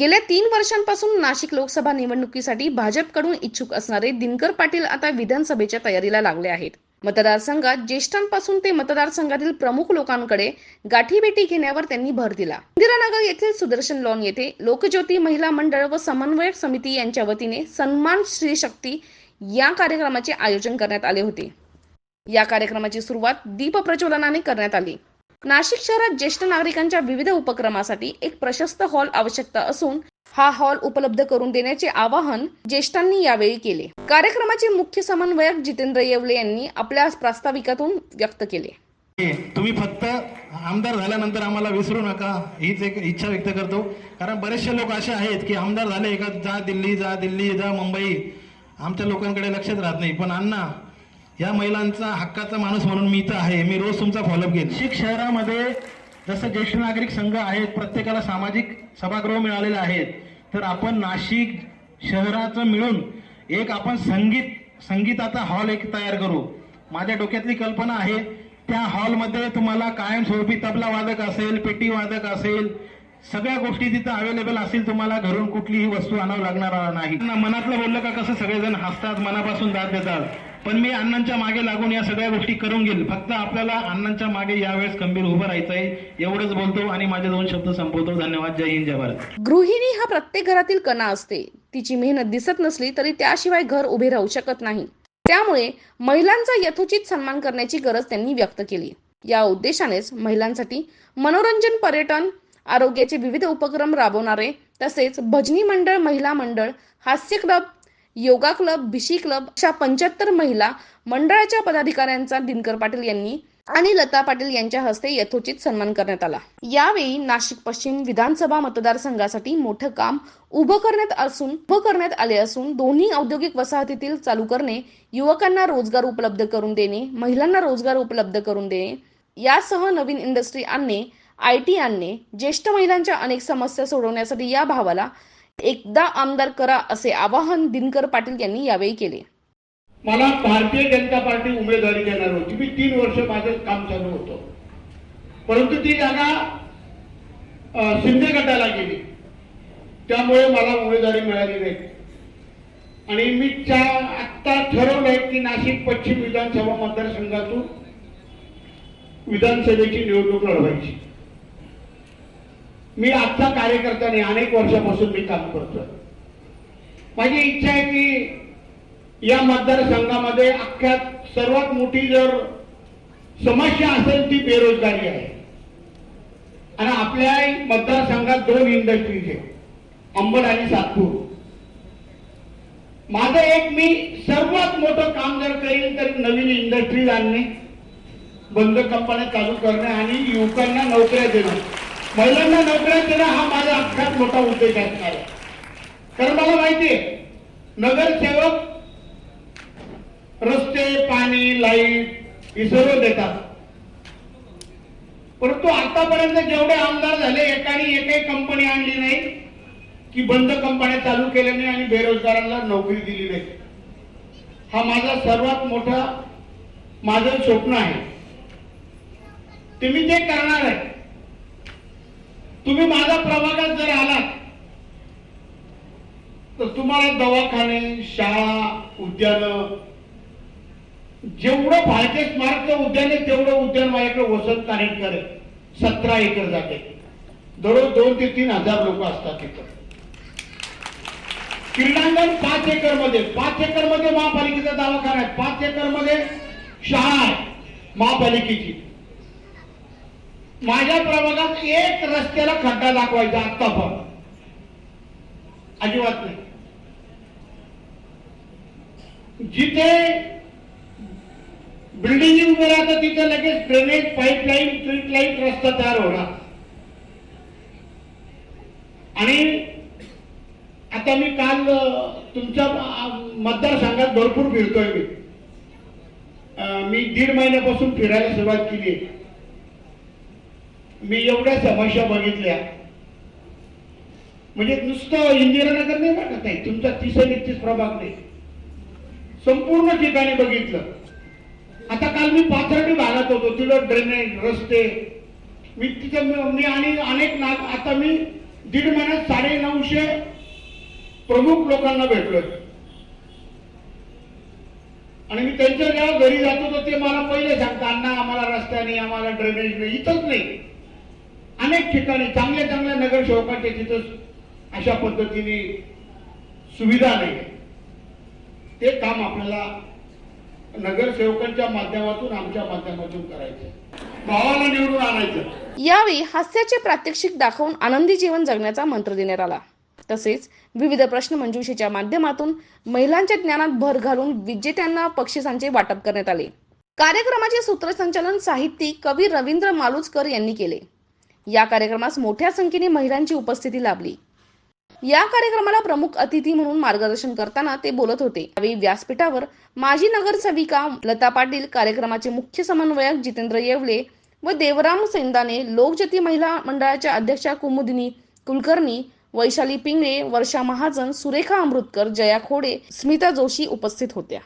गेल्या तीन वर्षांपासून नाशिक लोकसभा निवडणुकीसाठी भाजपकडून इच्छुक असणारे दिनकर पाटील आता विधानसभेच्या तयारीला लागले आहेत. मतदारसंघात ज्येष्ठांपासून ते मतदारसंघातील प्रमुख लोकांकडे गाठीभेटी घेण्यावर त्यांनी भर दिला. इंदिरानगर येथील सुदर्शन लॉन येथे लोकज्योती महिला मंडळ व समन्वय समिती यांच्या वतीने सन्मान श्री शक्ती या कार्यक्रमाचे आयोजन करण्यात आले होते. या कार्यक्रमाची सुरुवात दीप प्रज्वलनाने करण्यात आली. नाशिक शहरात ज्येष्ठ नागरिकांच्या विविध उपक्रमासाठी एक प्रशस्त हॉल आवश्यकता असून हा हॉल उपलब्ध करून देण्याचे आवाहन ज्येष्ठांनी यावेळी केले. कार्यक्रमाचे मुख्य समन्वयक जितेंद्र येवले यांनी आपल्या प्रास्ताविकातून व्यक्त केले. तुम्ही फक्त आमदार झाल्यानंतर आम्हाला विसरू नका हीच एक इच्छा व्यक्त करतो. कारण बरेचसे लोक असे आहेत की आमदार झाले का जा दिल्ली जा दिल्ली जा मुंबई. आमच्या लोकांकडे लक्षच राहत नाही. पण अण्णा या महिलांचा हक्काचा माणूस म्हणून मी इथं आहे. मी रोज तुमचा फॉलोअप घेईन. नाशिक शहरामध्ये जसं ज्येष्ठ नागरिक संघ आहेत प्रत्येकाला सामाजिक सभागृह मिळालेले आहेत तर आपण नाशिक शहराचं मिळून एक आपण संगीत संगीताचा हॉल एक तयार करू. माझ्या डोक्यातली कल्पना आहे त्या हॉलमध्ये तुम्हाला कायमस्वरूपी तबला वादक असेल पेटी वादक असेल सगळ्या गोष्टी तिथं अवेलेबल असतील तुम्हाला घरून कुठलीही वस्तू आणावं लागणार नाही. मनातलं बोललं का कसं सगळेजण हसतात मनापासून दाद देतात. पण मी अण्णांच्या मागे लागून या सगळ्या गोष्टी करून घेईल. फक्त आपल्याला अण्णांच्या मागे यावेळेस खंबीर उभं राहायचं आहे एवढंच बोलतो आणि माझे दोन शब्द संपवतो. धन्यवाद. जय हिंद जय भारत. गृहिणी हा प्रत्येक घरातील कणा असते. तिची मेहनत दिसत नसली तरी त्याशिवाय घर उभे राहू शकत नाही. त्यामुळे महिलांचा यथोचित सन्मान करण्याची गरज त्यांनी व्यक्त केली. या उद्देशानेच महिलांसाठी मनोरंजन पर्यटन आरोग्याचे विविध उपक्रम राबवणारे तसेच भजनी मंडळ महिला मंडळ हास्य क्लब योगा क्लब भिशी क्लब अशा पंच्याहत्तर महिला मंडळाच्या पदाधिकाऱ्यांचा दिनकर पाटील यांनी आणि लता पाटील यांच्या हस्ते यथोचित सन्मान करण्यात आला. यावेळी नाशिक पश्चिम विधानसभा मतदारसंघासाठी मोठं काम उभं करण्यात असून उभं करण्यात आले असून दोन्ही औद्योगिक वसाहतीतील चालू करणे युवकांना रोजगार उपलब्ध करून देणे महिलांना रोजगार उपलब्ध करून देणे यासह नवीन इंडस्ट्री आणणे आय टी आणणे ज्येष्ठ महिलांच्या अनेक समस्या सोडवण्यासाठी या भावाला एकदा आमदार करा असे आवाहन दिनकर पाटील यांनी यावेळी केले. मला भारतीय जनता पार्टी उमेदवारी देणार होती. मी तीन वर्ष माझं काम चालू होतं. परंतु ती जागा शिंदे गटाला गेली. त्यामुळे मला उमेदवारी मिळाली नाही. आणि मी च्या आत्ता ठरवलंय की नाशिक पश्चिम विधानसभा मतदारसंघातून विधानसभेची निवडणूक लढवायची. मी आजचा कार्यकर्त्याने अनेक वर्षापासून मी काम करतोय. माझी इच्छा आहे की या मतदारसंघामध्ये अख्ख्या सर्वात मोठी जर समस्या असेल ती बेरोजगारी आहे. आणि आपल्या मतदारसंघात दोन इंडस्ट्रीज आहे अंबड आणि सातपूर. माझं एक मी सर्वात मोठं काम जर करेल तर नवीन इंडस्ट्रीज आणणे बंद कंपन्या चालू करणे आणि युवकांना नोकऱ्या देणे. महिलांना नोकऱ्या देणं हा माझा अख्खात मोठा उद्देश असणार आहे. कारण मला माहिती आहे नगरसेवक रस्ते पाणी लाइट हे सर्व देतात. परंतु आतापर्यंत जेवढे आमदार झाले एकाने एकही कंपनी आणली नाही की बंद कंपन्या चालू केल्या नाही आणि बेरोजगारांना नोकरी दिली नाही. हा माझा सर्वात मोठा माझं स्वप्न आहे. ते मी ते करणार आहे तुम्ही माझ्या प्रभागात जर आलात तर तुम्हाला दवाखाने शाळा उद्यान जेवढं फाळके स्मारक उद्यान आहे तेवढं उद्यान माझ्याकडे वसंत कानेटकर करेल सतरा एकर जाते. दररोज दोन ते तीन हजार लोक असतात तिथं. क्रीडांगण पाच एकरमध्ये पाच एकरमध्ये महापालिकेचा दवाखाना आहे. पाच एकरमध्ये शाळा आहे महापालिकेची. माझ्या प्रभागात एक रस्त्याला खड्डा दाखवायचा आत्ता पण. अजिबात नाही. जिथे बिल्डिंग उभे राहतं तिथे लगेच ड्रेनेज पाईपलाईन स्ट्रीट लाइट रस्ता तयार होणार. आणि आता मी काल तुमच्या मतदारसंघात भरपूर फिरतोय मी. मी दीड महिन्यापासून फिरायला सुरुवात केली आहे. मी एवढ्या समस्या बघितल्या. म्हणजे नुसतं इंदिरानगर नाही वाटत नाही तुमचा तीस प्रभाग नाही. संपूर्ण ठिकाणी बघितलं. आता काल मी पाथर्डी भागात होतो तिथं ड्रेनेज रस्ते. मी तिथं मी- आणि अनेक नाग आता मी दीड महिन्यात साडे नऊशे प्रमुख लोकांना भेटलोय. आणि मी त्यांच्या जेव्हा घरी जातो तर ते मला पहिले सांगतात अण्णा आम्हाला रस्त्याने आम्हाला ड्रेनेज नाही इथंच नाही. अनेक ठिकाणी चांगल्या चांगल्या नगरसेवकांच्या तिथं अशा पद्धतीने सुविधा नाही. ते काम आपल्याला नगरसेवकांच्या माध्यमातून आमच्या माध्यमातून करायचं भावाला निवडून आणायचं. यावेळी हास्याचे प्रात्यक्षिक दाखवून आनंदी जीवन जगण्याचा मंत्र देण्यात आला. तसेच विविध प्रश्न मंजुषेच्या माध्यमातून महिलांच्या ज्ञानात भर घालून विजेत्यांना बक्षिसांचे वाटप करण्यात आले. कार्यक्रमाचे सूत्रसंचालन साहित्यिक कवी रवींद्र मालुजकर यांनी केले. या कार्यक्रमास मोठ्या संख्येने महिलांची उपस्थिती लाभली. या कार्यक्रमाला प्रमुख अतिथी म्हणून मार्गदर्शन करताना ते बोलत होते. यावेळी व्यासपीठावर माजी नगरसेविका लता पाटील कार्यक्रमाचे मुख्य समन्वयक जितेंद्र येवले व देवराम सेंदाने लोकजती महिला मंडळाच्या अध्यक्षा कुमुदिनी कुलकर्णी वैशाली पिंगळे वर्षा महाजन सुरेखा अमृतकर जया खोडे स्मिता जोशी उपस्थित होत्या.